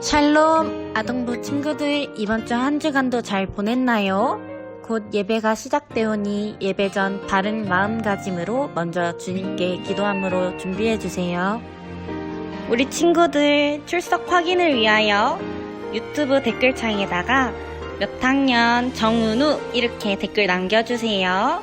샬롬 아동부 친구들 이번 주 한 주간도 잘 보냈나요? 곧 예배가 시작되오니 예배 전 바른 마음가짐으로 먼저 주님께 기도함으로 준비해 주세요. 우리 친구들 출석 확인을 위하여 유튜브 댓글창에다가 몇 학년 정은우 이렇게 댓글 남겨주세요.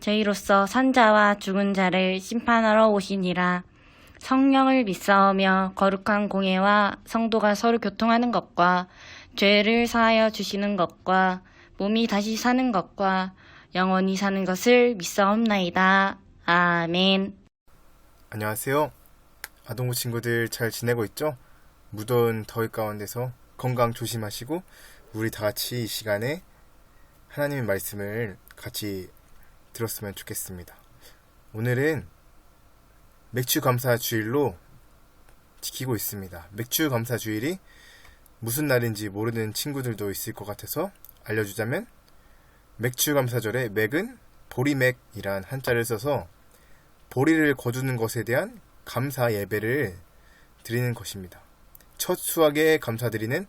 저희로서 산자와 죽은 자를 심판하러 오시니라. 성령을 믿사오며 거룩한 공예와 성도가 서로 교통하는 것과 죄를 사하여 주시는 것과 몸이 다시 사는 것과 영원히 사는 것을 믿사옵나이다. 아멘. 안녕하세요. 아동부 친구들 잘 지내고 있죠? 무더운 더위 가운데서 건강 조심하시고 우리 다 같이 이 시간에 하나님의 말씀을 같이 들었으면 좋겠습니다. 오늘은 맥주 감사 주일로 지키고 있습니다. 맥주 감사 주일이 무슨 날인지 모르는 친구들도 있을 것 같아서 알려주자면 맥주 감사절의 맥은 보리맥이란 한자를 써서 보리를 거두는 것에 대한 감사 예배를 드리는 것입니다. 첫 수확에 감사드리는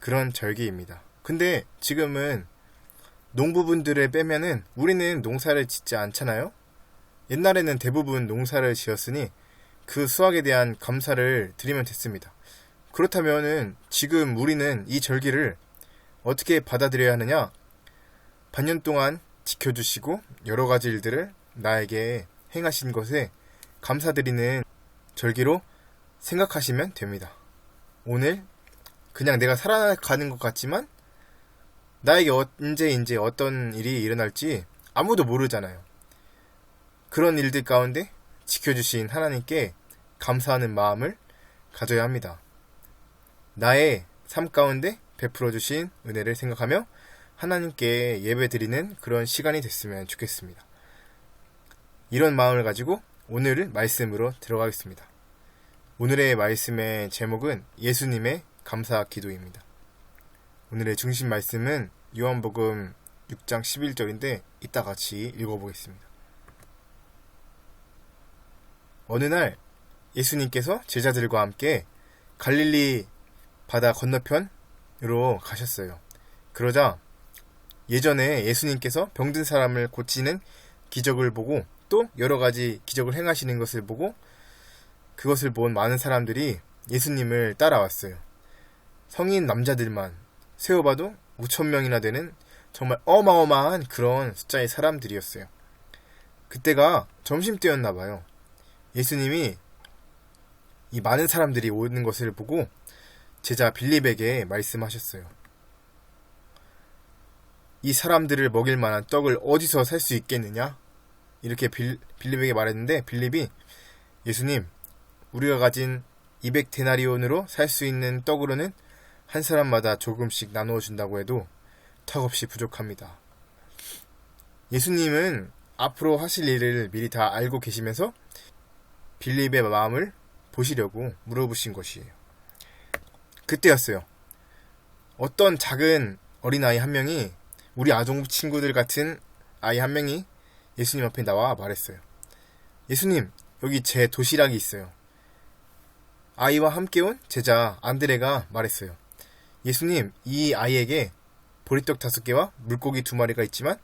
그런 절기입니다. 근데 지금은 농부분들을 빼면은 우리는 농사를 짓지 않잖아요? 옛날에는 대부분 농사를 지었으니 그 수확에 대한 감사를 드리면 됐습니다. 그렇다면은 지금 우리는 이 절기를 어떻게 받아들여야 하느냐? 반년 동안 지켜주시고 여러 가지 일들을 나에게 행하신 것에 감사드리는 절기로 생각하시면 됩니다. 오늘 그냥 내가 살아가는 것 같지만 나에게 언제 이제 어떤 일이 일어날지 아무도 모르잖아요. 그런 일들 가운데 지켜주신 하나님께 감사하는 마음을 가져야 합니다. 나의 삶 가운데 베풀어 주신 은혜를 생각하며 하나님께 예배 드리는 그런 시간이 됐으면 좋겠습니다. 이런 마음을 가지고 오늘을 말씀으로 들어가겠습니다. 오늘의 말씀의 제목은 예수님의 감사 기도입니다. 오늘의 중심 말씀은 요한복음 6장 11절인데 이따 같이 읽어보겠습니다. 어느 날 예수님께서 제자들과 함께 갈릴리 바다 건너편으로 가셨어요. 그러자 예전에 예수님께서 병든 사람을 고치는 기적을 보고 또 여러 가지 기적을 행하시는 것을 보고 그것을 본 많은 사람들이 예수님을 따라왔어요. 성인 남자들만 세어봐도 5천 명이나 되는 정말 어마어마한 그런 숫자의 사람들이었어요. 그때가 점심때였나 봐요. 예수님이 이 많은 사람들이 오는 것을 보고 제자 빌립에게 말씀하셨어요. 이 사람들을 먹일 만한 떡을 어디서 살 수 있겠느냐? 이렇게 빌, 빌립에게 말했는데 빌립이 예수님, 우리가 가진 200 데나리온으로 살 수 있는 떡으로는 한 사람마다 조금씩 나누어 준다고 해도 턱없이 부족합니다. 예수님은 앞으로 하실 일을 미리 다 알고 계시면서 빌립의 마음을 보시려고 물어보신 것이에요. 그때였어요. 어떤 작은 어린아이 한 명이 우리 아동 친구들 같은 아이 한 명이 예수님 앞에 나와 말했어요. 예수님, 여기 제 도시락이 있어요. 아이와 함께 온 제자 안드레가 말했어요. 예수님, 이 아이에게 보리떡 다섯 개와 물고기 두 마리가 있지만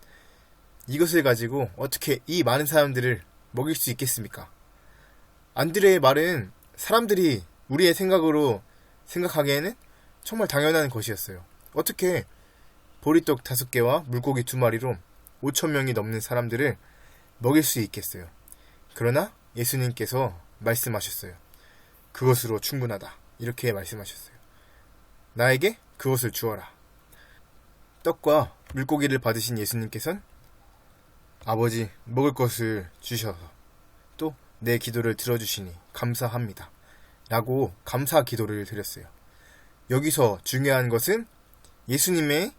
이것을 가지고 어떻게 이 많은 사람들을 먹일 수 있겠습니까? 안드레의 말은 사람들이 우리의 생각으로 생각하기에는 정말 당연한 것이었어요. 어떻게 보리떡 다섯 개와 물고기 두 마리로 5천 명이 넘는 사람들을 먹일 수 있겠어요. 그러나 예수님께서 말씀하셨어요. 그것으로 충분하다. 이렇게 말씀하셨어요. 나에게 그것을 주어라. 떡과 물고기를 받으신 예수님께서는 아버지 먹을 것을 주셔서 또 내 기도를 들어주시니 감사합니다. 라고 감사 기도를 드렸어요. 여기서 중요한 것은 예수님의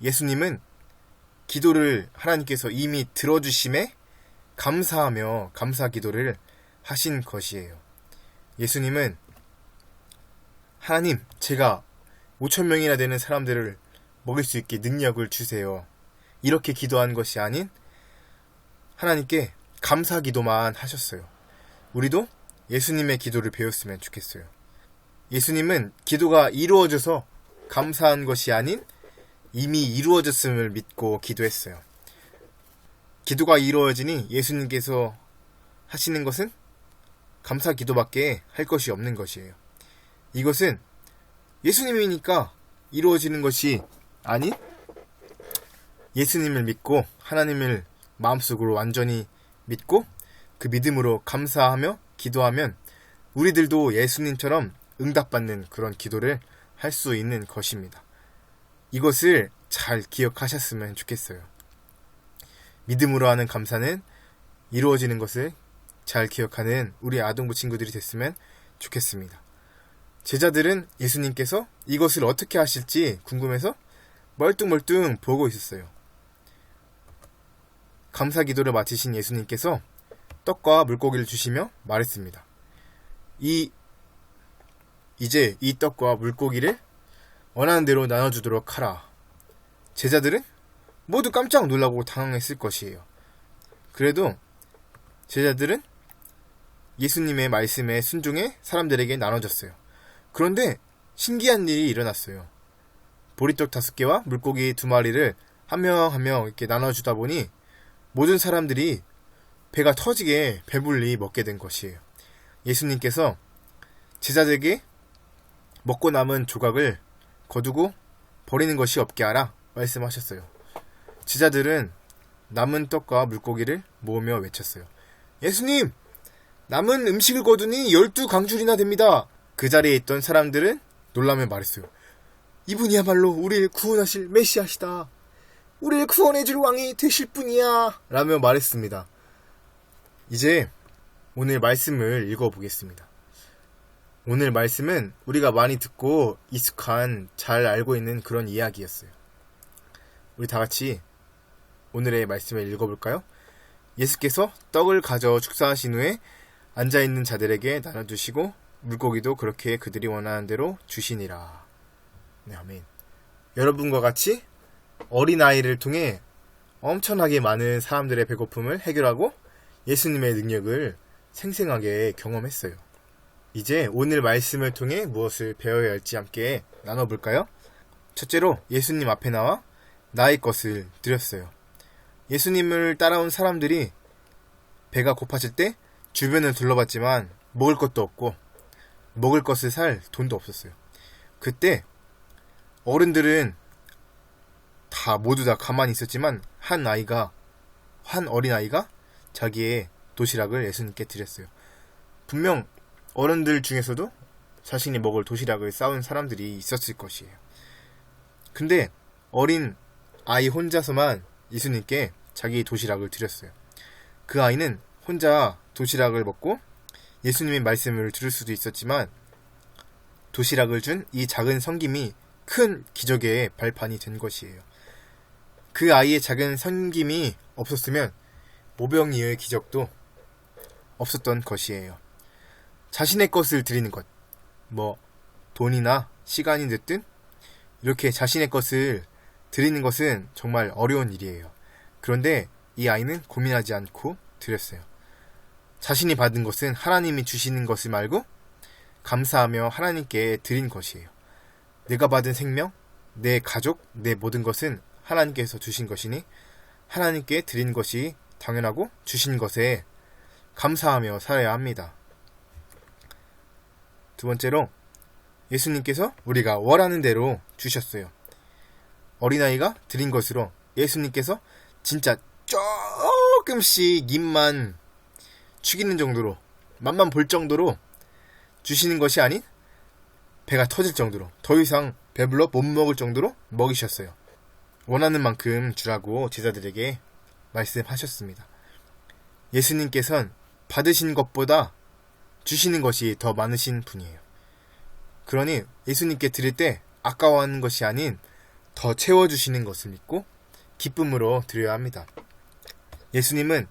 예수님은 기도를 하나님께서 이미 들어주심에 감사하며 감사 기도를 하신 것이에요. 예수님은 하나님, 제가 5천 명이나 되는 사람들을 먹일 수 있게 능력을 주세요. 이렇게 기도한 것이 아닌 하나님께 감사 기도만 하셨어요. 우리도 예수님의 기도를 배웠으면 좋겠어요. 예수님은 기도가 이루어져서 감사한 것이 아닌 이미 이루어졌음을 믿고 기도했어요. 기도가 이루어지니 예수님께서 하시는 것은 감사 기도밖에 할 것이 없는 것이에요. 이것은 예수님이니까 이루어지는 것이 아닌 예수님을 믿고 하나님을 마음속으로 완전히 믿고 그 믿음으로 감사하며 기도하면 우리들도 예수님처럼 응답받는 그런 기도를 할 수 있는 것입니다. 이것을 잘 기억하셨으면 좋겠어요. 믿음으로 하는 감사는 이루어지는 것을 잘 기억하는 우리 아동부 친구들이 됐으면 좋겠습니다. 제자들은 예수님께서 이것을 어떻게 하실지 궁금해서 멀뚱멀뚱 보고 있었어요. 감사 기도를 마치신 예수님께서 떡과 물고기를 주시며 말했습니다. 이 이제 이 떡과 물고기를 원하는 대로 나눠주도록 하라. 제자들은 모두 깜짝 놀라고 당황했을 것이에요. 그래도 제자들은 예수님의 말씀에 순종해 사람들에게 나눠줬어요. 그런데 신기한 일이 일어났어요. 보리떡 다섯 개와 물고기 두 마리를 한명 한 명 이렇게 나눠주다 보니 모든 사람들이 배가 터지게 배불리 먹게 된 것이에요. 예수님께서 제자들에게 먹고 남은 조각을 거두고 버리는 것이 없게 하라 말씀하셨어요. 제자들은 남은 떡과 물고기를 모으며 외쳤어요. 예수님! 남은 음식을 거두니 열두 강줄이나 됩니다. 그 자리에 있던 사람들은 놀라며 말했어요. 이분이야말로 우리를 구원하실 메시아시다. 우리를 구원해줄 왕이 되실 분이야. 라며 말했습니다. 이제 오늘 말씀을 읽어보겠습니다. 오늘 말씀은 우리가 많이 듣고 익숙한, 잘 알고 있는 그런 이야기였어요. 우리 다 같이 오늘의 말씀을 읽어볼까요? 예수께서 떡을 가져 축사하신 후에 앉아있는 자들에게 나눠주시고 물고기도 그렇게 그들이 원하는 대로 주시니라. 네, 아멘. 여러분과 같이 어린아이를 통해 엄청나게 많은 사람들의 배고픔을 해결하고 예수님의 능력을 생생하게 경험했어요. 이제 오늘 말씀을 통해 무엇을 배워야 할지 함께 나눠볼까요? 첫째로 예수님 앞에 나와 나의 것을 드렸어요. 예수님을 따라온 사람들이 배가 고파질 때 주변을 둘러봤지만 먹을 것도 없고 먹을 것을 살 돈도 없었어요. 그때 어른들은 다 모두 다 가만히 있었지만 한 아이가 한 어린 아이가 자기의 도시락을 예수님께 드렸어요. 분명 어른들 중에서도 자신이 먹을 도시락을 싸운 사람들이 있었을 것이에요. 근데 어린 아이 혼자서만 예수님께 자기 도시락을 드렸어요. 그 아이는 혼자 도시락을 먹고 예수님의 말씀을 들을 수도 있었지만 도시락을 준 이 작은 섬김이 큰 기적의 발판이 된 것이에요. 그 아이의 작은 섬김이 없었으면 모병이의 기적도 없었던 것이에요. 자신의 것을 드리는 것, 뭐 돈이나 시간이 됐든 이렇게 자신의 것을 드리는 것은 정말 어려운 일이에요. 그런데 이 아이는 고민하지 않고 드렸어요. 자신이 받은 것은 하나님이 주시는 것을 말고 감사하며 하나님께 드린 것이에요. 내가 받은 생명, 내 가족, 내 모든 것은 하나님께서 주신 것이니 하나님께 드린 것이 당연하고 주신 것에 감사하며 살아야 합니다. 두 번째로 예수님께서 우리가 원하는 대로 주셨어요. 어린아이가 드린 것으로 예수님께서 진짜 조금씩 입만 축이는 정도로 맛만 볼 정도로 주시는 것이 아닌 배가 터질 정도로 더 이상 배불러 못 먹을 정도로 먹이셨어요. 원하는 만큼 주라고 제자들에게 말씀하셨습니다. 예수님께선 받으신 것보다 주시는 것이 더 많으신 분이에요. 그러니 예수님께 드릴 때 아까워하는 것이 아닌 더 채워주시는 것을 믿고 기쁨으로 드려야 합니다. 예수님은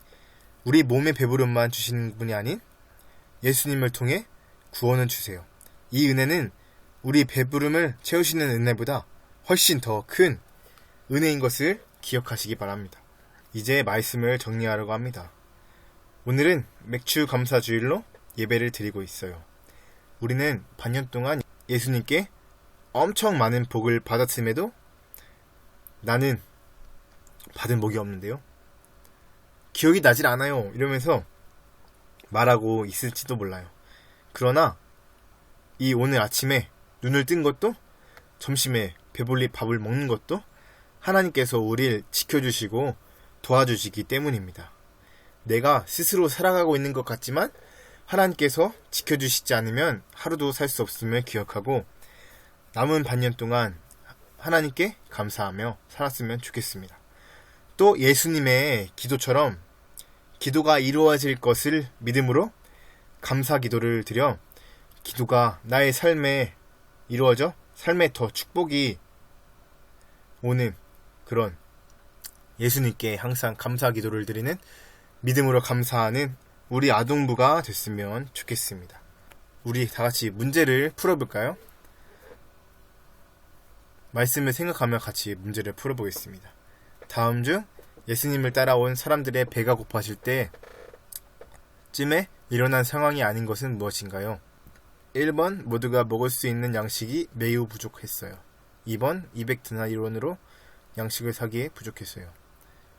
우리 몸의 배부름만 주시는 분이 아닌 예수님을 통해 구원을 주세요. 이 은혜는 우리 배부름을 채우시는 은혜보다 훨씬 더 큰 은혜인 것을 기억하시기 바랍니다. 이제 말씀을 정리하려고 합니다. 오늘은 맥주 감사 주일로 예배를 드리고 있어요. 우리는 반년 동안 예수님께 엄청 많은 복을 받았음에도 나는 받은 복이 없는데요. 기억이 나질 않아요. 이러면서 말하고 있을지도 몰라요. 그러나 이 오늘 아침에 눈을 뜬 것도 점심에 배불리 밥을 먹는 것도 하나님께서 우리를 지켜주시고 도와주시기 때문입니다. 내가 스스로 살아가고 있는 것 같지만 하나님께서 지켜주시지 않으면 하루도 살 수 없음을 기억하고 남은 반년 동안 하나님께 감사하며 살았으면 좋겠습니다. 또 예수님의 기도처럼 기도가 이루어질 것을 믿음으로 감사 기도를 드려 기도가 나의 삶에 이루어져 삶에 더 축복이 오는 그런 예수님께 항상 감사 기도를 드리는 믿음으로 감사하는 우리 아동부가 됐으면 좋겠습니다. 우리 다 같이 문제를 풀어볼까요? 말씀을 생각하며 같이 문제를 풀어보겠습니다. 다음 중 예수님을 따라온 사람들의 배가 고파질 때 쯤에 일어난 상황이 아닌 것은 무엇인가요? 1번 모두가 먹을 수 있는 양식이 매우 부족했어요. 2번 200드나리온으로 양식을 사기에 부족했어요.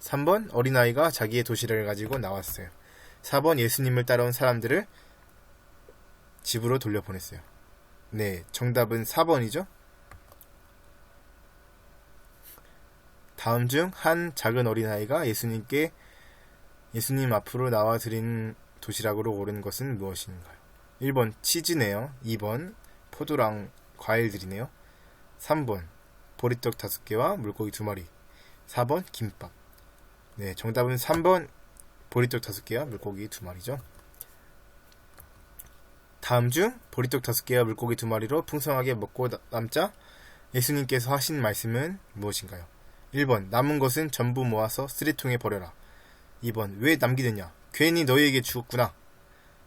3번 어린아이가 자기의 도시락을 가지고 나왔어요. 4번 예수님을 따라온 사람들을 집으로 돌려보냈어요. 네, 정답은 4번이죠? 다음 중 한 작은 어린아이가 예수님께 예수님 앞으로 나와 드린 도시락으로 고른 것은 무엇인가요? 1번 치즈네요. 2번 포도랑 과일들이네요. 3번 보리떡 5개와 물고기 2마리. 4번 김밥. 네, 정답은 3번 보리떡 5개와 물고기 2마리죠. 다음 중 보리떡 5개와 물고기 2마리로 풍성하게 먹고 나- 남자 예수님께서 하신 말씀은 무엇인가요? 1번 남은 것은 전부 모아서 쓰레통에 버려라. 2번 왜 남기느냐? 괜히 너희에게 주었구나.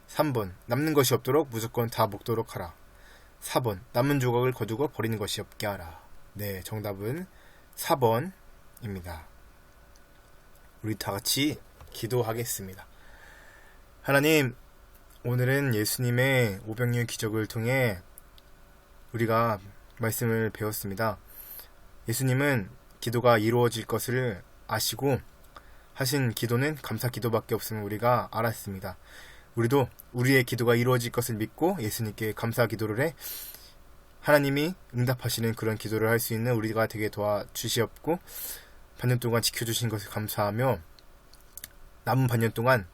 3번 남는 것이 없도록 무조건 다 먹도록 하라. 4번 남은 조각을 거두고 버리는 것이 없게 하라. 네, 정답은 4번입니다. 우리 다 같이 기도하겠습니다. 하나님, 오늘은 예수님의 오병이의 기적을 통해 우리가 말씀을 배웠습니다. 예수님은 기도가 이루어질 것을 아시고 하신 기도는 감사 기도밖에 없음을 우리가 알았습니다. 우리도 우리의 기도가 이루어질 것을 믿고 예수님께 감사 기도를 해 하나님이 응답하시는 그런 기도를 할 수 있는 우리가 되게 도와주시옵고 반년 동안 지켜주신 것을 감사하며 남은 반년 동안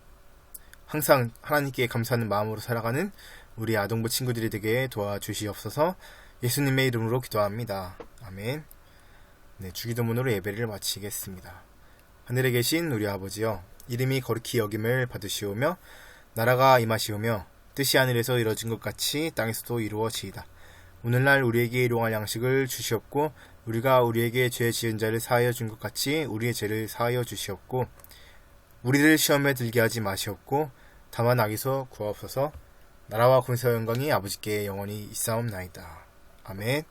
항상 하나님께 감사하는 마음으로 살아가는 우리 아동부 친구들이 되게 도와주시옵소서 예수님의 이름으로 기도합니다. 아멘. 네, 주기도문으로 예배를 마치겠습니다. 하늘에 계신 우리 아버지여, 이름이 거룩히 여김을 받으시오며, 나라가 임하시오며, 뜻이 하늘에서 이루어진 것 같이 땅에서도 이루어지이다. 오늘날 우리에게 일용할 양식을 주시옵고, 우리가 우리에게 죄 지은 자를 사하여 준 것 같이 우리의 죄를 사하여 주시옵고, 우리를 시험에 들게 하지 마시옵고, 다만 악에서 구하옵소서, 나라와 권세와 영광이 아버지께 영원히 있사옵나이다. 아멘.